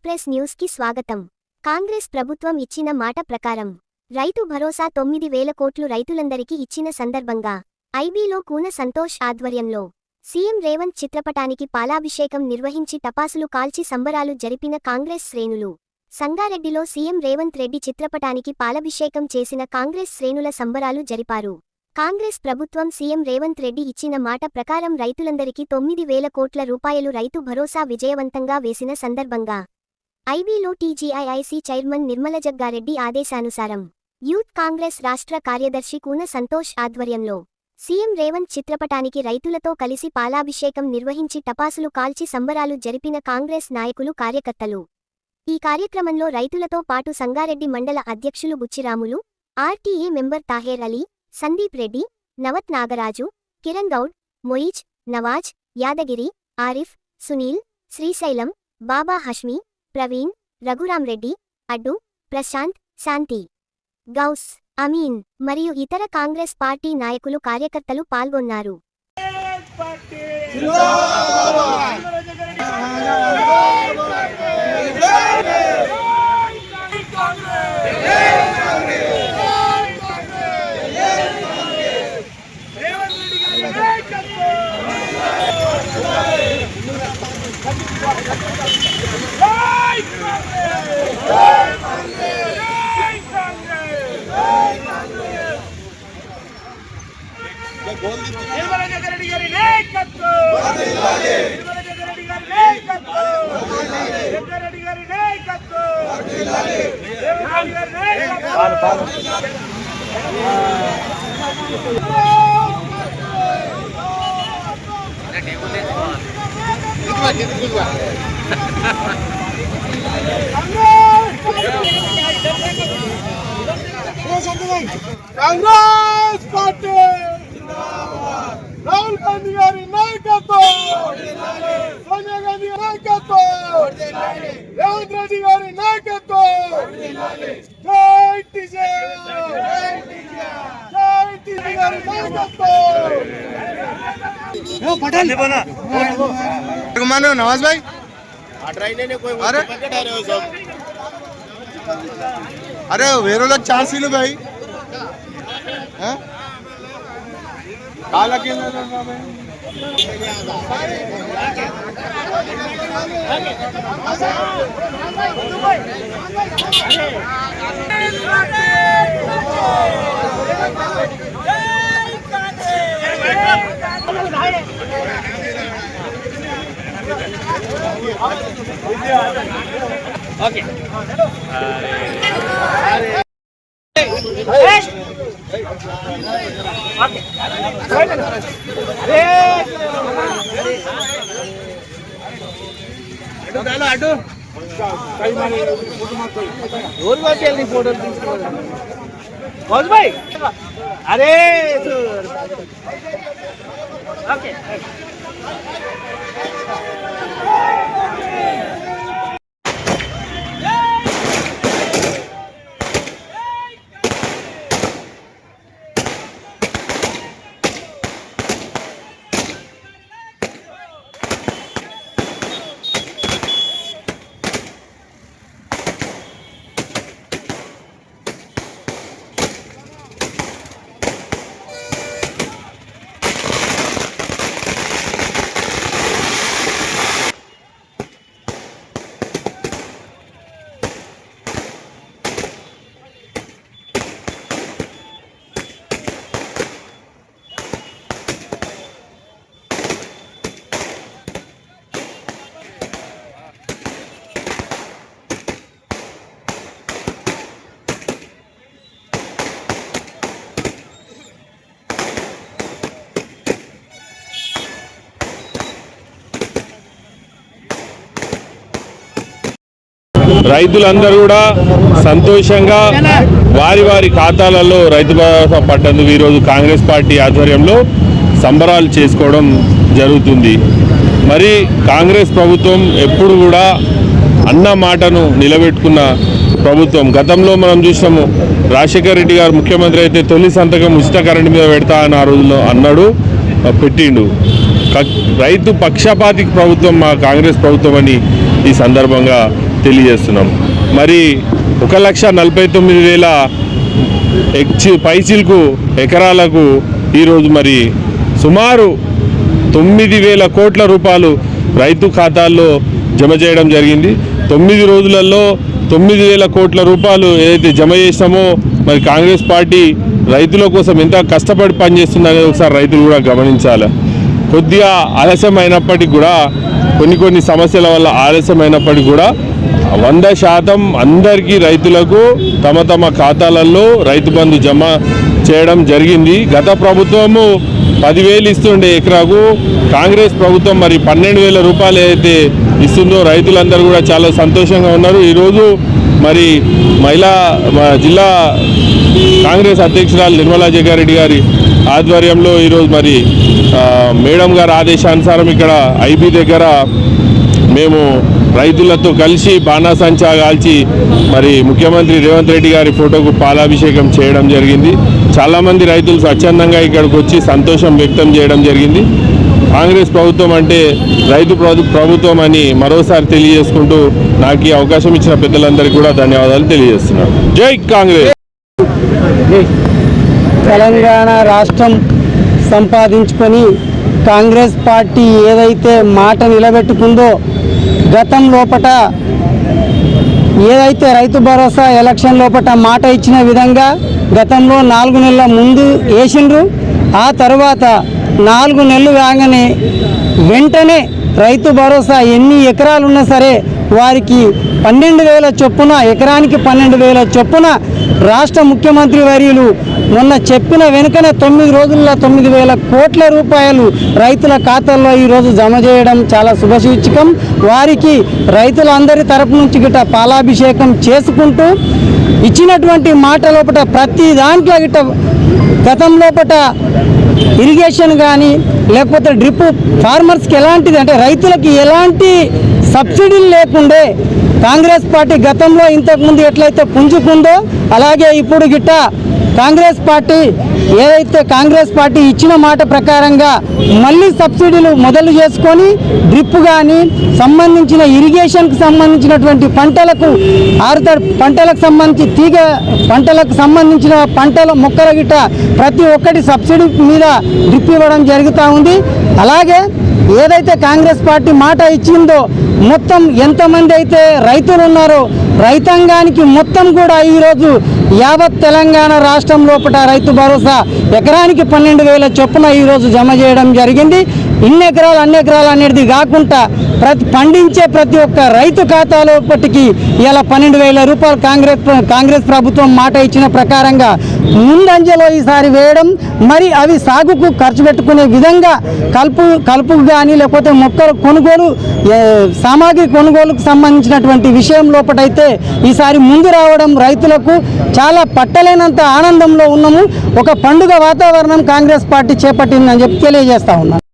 Express న్యూస్కి స్వాగతం. కాంగ్రెస్ ప్రభుత్వం ఇచ్చిన మాట ప్రకారం రైతు భరోసా తొమ్మిది వేల కోట్లు రైతులందరికీ ఇచ్చిన సందర్భంగా ఐబీలో కూన సంతోష్ ఆధ్వర్యంలో సీఎం రేవంత్ చిత్రపటానికి పాలాభిషేకం నిర్వహించి టపాసులు కాల్చి సంబరాలు జరిపిన కాంగ్రెస్ శ్రేణులు సంగారెడ్డిలో సీఎం రేవంత్ రెడ్డి చిత్రపటానికి పాలాభిషేకం చేసిన కాంగ్రెస్ శ్రేణుల సంబరాలు జరిపారు. కాంగ్రెస్ ప్రభుత్వం సీఎం రేవంత్ రెడ్డి ఇచ్చిన మాట ప్రకారం రైతులందరికీ తొమ్మిది వేల కోట్ల రూపాయలు రైతు భరోసా విజయవంతంగా వేసిన సందర్భంగా ఐబీలో టీజీఐఐసీ చైర్మన్ నిర్మల జగ్గారెడ్డి ఆదేశానుసారం యూత్ కాంగ్రెస్ రాష్ట్ర కార్యదర్శి కూన సంతోష్ ఆధ్వర్యంలో సీఎం రేవంత్ చిత్రపటానికి రైతులతో కలిసి పాలాభిషేకం నిర్వహించి టపాసులు కాల్చి సంబరాలు జరిపిన కాంగ్రెస్ నాయకులు కార్యకర్తలు. ఈ కార్యక్రమంలో రైతులతో పాటు సంగారెడ్డి మండల అధ్యక్షులు బుచ్చిరాములు ఆర్టీఏ మెంబర్ తాహేర్ అలీ సందీప్ రెడ్డి నవత్ నాగరాజు కిరణ్ గౌడ్ మొయిజ్ నవాజ్ యాదగిరి ఆరిఫ్ సునీల్ శ్రీశైలం బాబా హష్మి ప్రవీణ్ రఘురాం రెడ్డి అడ్డు ప్రశాంత్ శాంతి గౌస్ అమీన్ మరియు ఇతర కాంగ్రెస్ పార్టీ నాయకులు కార్యకర్తలు పాల్గొన్నారు Hey జగరెడ్డి గారి నాయకత్వం నిర్మల జగరెడ్డి గారి నాయకత్వం జగ్గారెడ్డి గారి నాయకత్వం రేవంత్ రెడ్డి గారి నాయకత్వం కాంగ్రెస్ పార్టీ రాహుల్ గాంధీ గారి నాయకత్వం. సోనియా గాంధీ నాయకత్వం. రేవంత్ రెడ్డి గారి నాయకత్వం. జై టీజే జై టీజే గారి నాయకత్వం. मानो नवाज भाई अरे अरे वेरे लोग चांस लो भाई हैं? काला के భాయ్ అరే ఓకే రైతులందరూ కూడా సంతోషంగా వారి వారి ఖాతాలలో రైతు భరోసా పడ్డందుకు ఈరోజు కాంగ్రెస్ పార్టీ ఆధ్వర్యంలో సంబరాలు చేసుకోవడం జరుగుతుంది. మరి కాంగ్రెస్ ప్రభుత్వం ఎప్పుడు కూడా అన్న మాటను నిలబెట్టుకున్న ప్రభుత్వం. గతంలో మనం చూసినాము రాజశేఖర రెడ్డి గారు ముఖ్యమంత్రి అయితే తొలి సంతకం ఉచిత కరెంటు మీద పెడతా అని ఆ రోజుల్లో అన్నాడు పెట్టిండు. రైతు పక్షపాతికి ప్రభుత్వం మా కాంగ్రెస్ ప్రభుత్వం అని ఈ సందర్భంగా తెలియజేస్తున్నాం. మరి ఒక లక్ష నలభై తొమ్మిది వేల ఎక్చి పైచిల్కు ఎకరాలకు ఈరోజు మరి సుమారు తొమ్మిది వేల కోట్ల రూపాయలు రైతు ఖాతాల్లో జమ చేయడం జరిగింది. తొమ్మిది రోజులలో తొమ్మిది వేల కోట్ల రూపాయలు ఏదైతే జమ చేసినామో మరి కాంగ్రెస్ పార్టీ రైతుల కోసం ఎంత కష్టపడి పనిచేస్తుంది అనేది ఒకసారి రైతులు కూడా గమనించాలి. కొద్దిగా ఆలస్యం అయినప్పటికీ కూడా కొన్ని కొన్ని సమస్యల వల్ల ఆలస్యం అయినప్పటికీ కూడా వంద శాతం అందరికీ రైతులకు తమ తమ ఖాతాలలో రైతు బంధు జమ చేయడం జరిగింది. గత ప్రభుత్వము పదివేలు ఇస్తుండే ఎకరాకు. కాంగ్రెస్ ప్రభుత్వం మరి పన్నెండు వేల రూపాయలు ఏదైతే ఇస్తుందో రైతులందరూ కూడా చాలా సంతోషంగా ఉన్నారు. ఈరోజు మరి మహిళా మా జిల్లా కాంగ్రెస్ అధ్యక్షురాలు నిర్మలా జగ్గారెడ్డి గారి ఆధ్వర్యంలో ఈరోజు మరి మేడం గారి ఆదేశానుసారం ఇక్కడ ఐబీ దగ్గర మేము రైతులతో కలిసి బాణాసంచా కాల్చి మరి ముఖ్యమంత్రి రేవంత్ రెడ్డి గారి ఫోటోకు పాలాభిషేకం చేయడం జరిగింది. చాలామంది రైతులు స్వచ్ఛందంగా ఇక్కడికి వచ్చి సంతోషం వ్యక్తం చేయడం జరిగింది. కాంగ్రెస్ ప్రభుత్వం అంటే రైతు ప్రభుత్వం అని మరోసారి తెలియజేసుకుంటూ నాకు ఈ అవకాశం ఇచ్చిన పెద్దలందరికీ కూడా ధన్యవాదాలు తెలియజేస్తున్నాను. జై కాంగ్రెస్! తెలంగాణ రాష్ట్రం సంపాదించుకొని కాంగ్రెస్ పార్టీ ఏదైతే మాట నిలబెట్టుకుందో గతం లోపట ఏదైతే రైతు భరోసా ఎలక్షన్ లోపట మాట ఇచ్చిన విధంగా గతంలో నాలుగు నెలల ముందు వేసిండ్రు ఆ తర్వాత నాలుగు నెలలు కాగానే వెంటనే రైతు భరోసా ఎన్ని ఎకరాలు ఉన్నా సరే వారికి పన్నెండు వేల చొప్పున ఎకరానికి పన్నెండు వేల చొప్పున రాష్ట్ర ముఖ్యమంత్రి వర్యులు మొన్న చెప్పిన వెనుకనే తొమ్మిది రోజుల్లో తొమ్మిది వేల కోట్ల రూపాయలు రైతుల ఖాతాల్లో ఈరోజు జమ చేయడం చాలా శుభసూచకం వారికి రైతులందరి తరపు నుంచి గిట్ట పాలాభిషేకం చేసుకుంటూ ఇచ్చినటువంటి మాట లోపల ప్రతి దాంట్లో గిట్ట గతం ఇరిగేషన్ కానీ లేకపోతే డ్రిప్ ఫార్మర్స్కి ఎలాంటిది అంటే రైతులకి ఎలాంటి సబ్సిడీలు లేకుండే కాంగ్రెస్ పార్టీ గతంలో ఇంతకుముందు ఎట్లయితే పుంజుకుందో అలాగే ఇప్పుడు గిట్ట కాంగ్రెస్ పార్టీ ఏదైతే కాంగ్రెస్ పార్టీ ఇచ్చిన మాట ప్రకారంగా మళ్ళీ సబ్సిడీలు మొదలు చేసుకొని డ్రిప్ కానీ సంబంధించిన ఇరిగేషన్కి సంబంధించినటువంటి పంటలకు ఆరుతడి పంటలకు సంబంధించి తీగ పంటలకు సంబంధించిన పంటల మొక్కల గిట్ట ప్రతి ఒక్కటి సబ్సిడీ మీద డ్రిప్ ఇవ్వడం జరుగుతూ ఉంది. అలాగే ఏదైతే కాంగ్రెస్ పార్టీ మాట ఇచ్చిందో మొత్తం ఎంతమంది అయితే రైతులు ఉన్నారో రైతాంగానికి మొత్తం కూడా ఈరోజు యావత్ తెలంగాణ రాష్ట్రం లోపల రైతు భరోసా ఎకరానికి పన్నెండు వేల చొప్పున ఈరోజు జమ చేయడం జరిగింది. ఇన్ని ఎకరాలు అన్ని ఎకరాలు అనేది కాకుండా ప్రతి పండించే ప్రతి ఒక్క రైతు ఖాతాలోపటికి ఇలా పన్నెండు వేల రూపాయలు కాంగ్రెస్ కాంగ్రెస్ ప్రభుత్వం మాట ఇచ్చిన ప్రకారంగా ముందంజలో ఈసారి వేయడం మరి అవి సాగుకు ఖర్చు పెట్టుకునే విధంగా కలుపు కలుపుకు కానీ లేకపోతే మొక్కలు కొనుగోలు సామాగ్రి కొనుగోలుకు సంబంధించినటువంటి విషయం లోపటైతే ఈసారి ముందు రావడం రైతులకు చాలా పట్టలేనంత ఆనందంలో ఉన్నాము. ఒక పండుగ వాతావరణం కాంగ్రెస్ పార్టీ చేపట్టిందని చెప్పి తెలియజేస్తా ఉన్నాను.